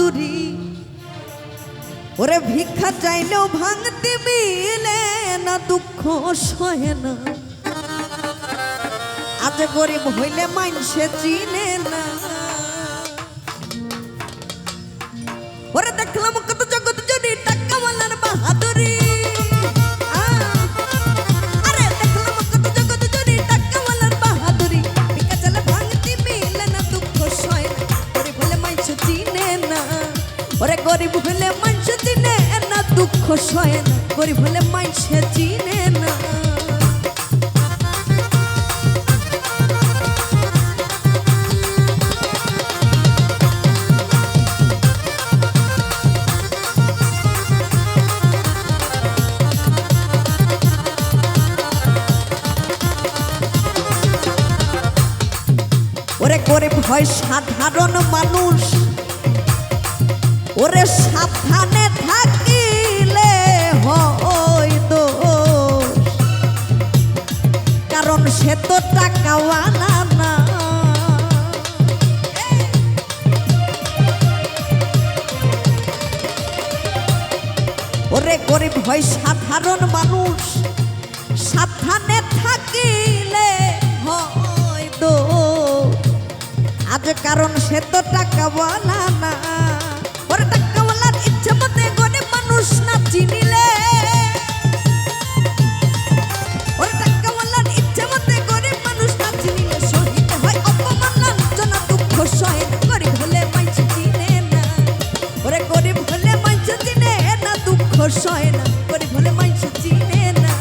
বাহাদুরি ওরে ভিক্ষা চাইলেও ভাঙতে মিলে না, দুঃখ সহে না। আজ গরিব হইলে মানুষে চিনে গরিব হলে মাইনসে চিনে না, দুঃখ সহে না, গরিব হলে মাইনসে চিনে না। ওরে গরিব হয় সাধারণ মানুষ। ওরে সাবধানে থাকিলে হয় দোষ। কারণ সে তো টাকাওয়ালা না। ওরে গরিব হয় সাধারণ মানুষ, সাবধানে থাকিলে হয় দোষ। আজ কারণ সে তো টাকাওয়ালা না। সহে না গরিব হলে মাইছ চিনে না।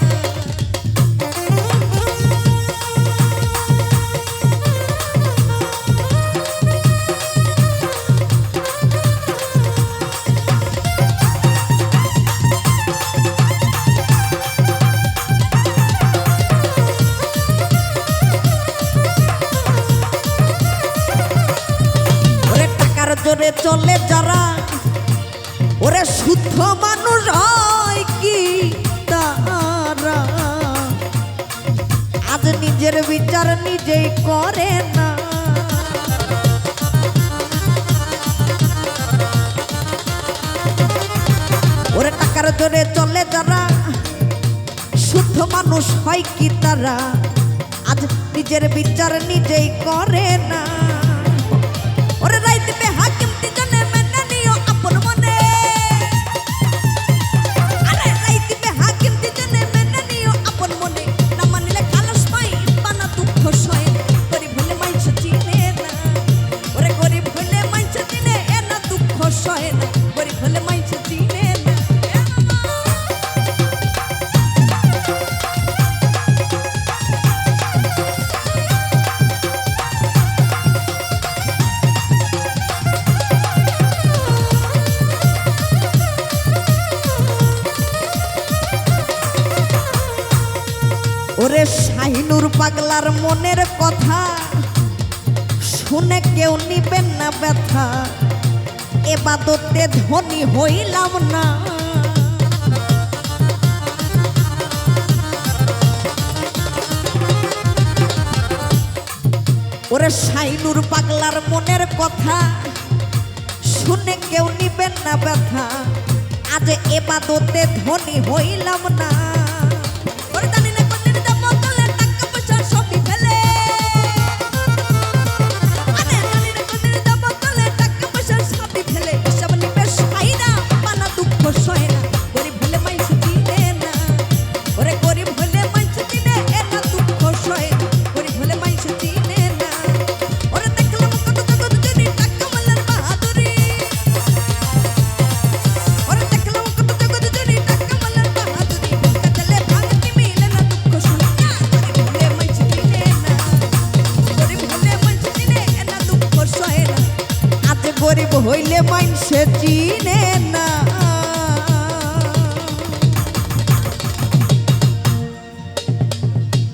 চলে যারা ওরে শুদ্ধ মানুষ হয় কি তারা? আজ নিজের বিচার নিজেই করে না। ওরে টাকার জোরে চলে যারা, শুদ্ধ মানুষ হয় কি তারা? আজ নিজের বিচার নিজেই করে না। ওরে রাই দিবে হাকিম তিজনে ওরে শাহিনুর পাগলার মনের কথা শুনে কেউ নিবেন না ব্যথা। এবাদতে ধনী হইলাম না। ওরে শাইনুর পাগলার মনের কথা শুনে কেউ নিবেন না ব্যথা। আজ এবাদতে ধনী হইলাম না। গরিব হইলে মাইনসে চিনে না।